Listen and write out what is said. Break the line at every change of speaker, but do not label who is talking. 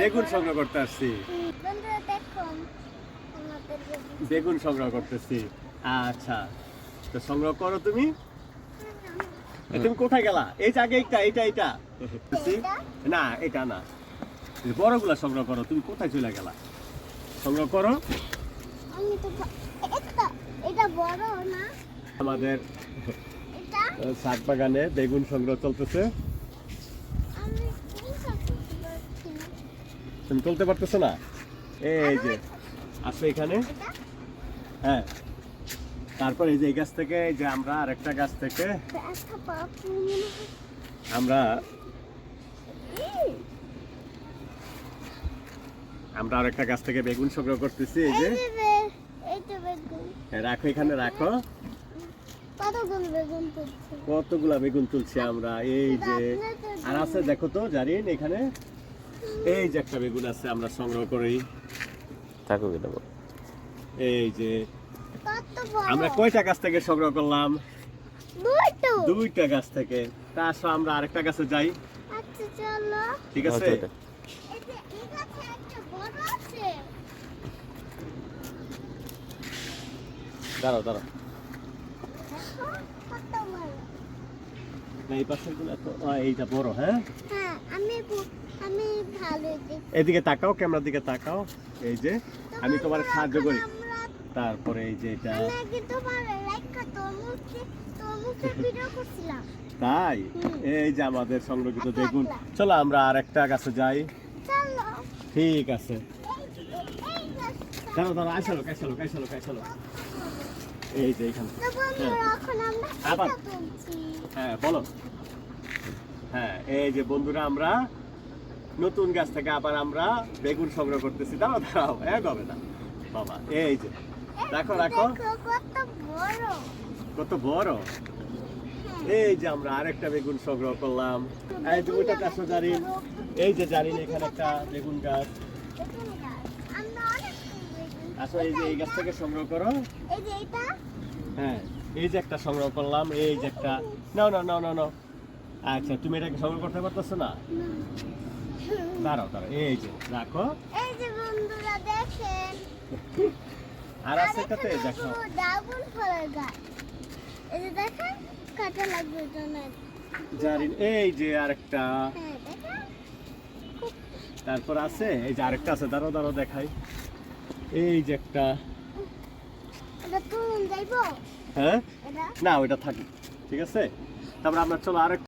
বেগুন সংগ্রহ করতে আসছি।
বেগুন।
সংগ্রহ করতেছি। আচ্ছা তো সংগ্রহ করো তুমি। তুমি কোথায় গেলা? এই জায়গা এইটা এইটা এইটা।
এইটা?
না এটা না। বড়গুলা সংগ্রহ করো তুমি কোথায় চলে গেলা? সংগ্রহ করো। আমাদের শাক বাগানে বেগুন সংগ্রহ চলতেছে
আমি এই সব করতে পারছি না।
তুমি তুলতে পারতেছো না? এই যে আসো এখানে। হ্যাঁ। তারপর এই যে এই গাছ থেকে এই যে আমরা আরেকটা গাছ থেকে। আমরা আমরা আরেকটা গাছ থেকে বেগুন সংগ্রহ করতেছি এই যে। হ্যাঁ, রাখো এখানে রাখো।
কতগুলা বেগুন তুলছি
আমরা এই যে। আর আছে দেখো তো জারিন এখানে। এই যে একটা বেগুন আছে আমরা সংগ্রহ করি।
থাকুক এটা
এই যে আমরা কয়টা গাছ থেকে সংগ্রহ করলাম? দুইটা। গাছ থেকে। তা আসো আমরা আরেকটা গাছে যাই।
আচ্ছা
ঠিক আছে?
এই যে এই গাছে একটা বড় আছে।
দাঁড়াও দাঁড়াও। এই পাশেরগুলো তো এইটা বড় হ্যাঁ?
হ্যাঁ আমি আমি ভালো
এদিকে তাকাও ক্যামেরার দিকে তাকাও। এই যে আমি তোমার সাহায্য করি। তারপরে এই যে এটা। তাই? এই যে আমাদের সংরক্ষিত বেগুন। চলো আমরা আরেকটা গাছে যাই। ঠিক আছে। দাঁড়াও দাঁড়াও আইসালো কাইসালো কাইসালো কাইসালো এই যে
এখন আমরা
আবার। হ্যাঁ বলো। হ্যাঁ এই যে বন্ধুরা আমরা নতুন গাছ থেকে আবার আমরা বেগুন সংগ্রহ করতেছি। দাও দাঁড়াও এক হবে না বাবা এই যে রাখো রাখো
দেখো। কত বড়।
এই যে আমরা আরেকটা বেগুন সংগ্রহ করলাম। এই যে ওইটা কাছে জারিন এই যে জারিন এখানে একটা বেগুন গাছ। আসো এই যে এই গাছ থেকে সংগ্রহ করো।
এই যে এটা
হ্যাঁ এই যে একটা সংগ্রহ করলাম এই যে একটা নাও নাও নাও নাও আচ্ছা তুমি এটাকে সংগ্রহ করতে পারতেছো না। দাঁড়াও দাঁড়াও এই যে রাখো।
এই যে বন্ধুরা দেখেন।
আর আছে দেখো।
ফলের গাছ এই যে দেখেন কাটা লাগবে
জারিন এই যে আরেকটা।
হ্যাঁ
তারপর আছে এই যে আরেকটা আছে দাঁড়াও দাঁড়াও দেখাই। এই যে একটা।
এটা তুলুন যাইবো?
হ্যাঁ? না ওইটা থাকি ঠিক আছে? তারপর আমরা চলো আরেক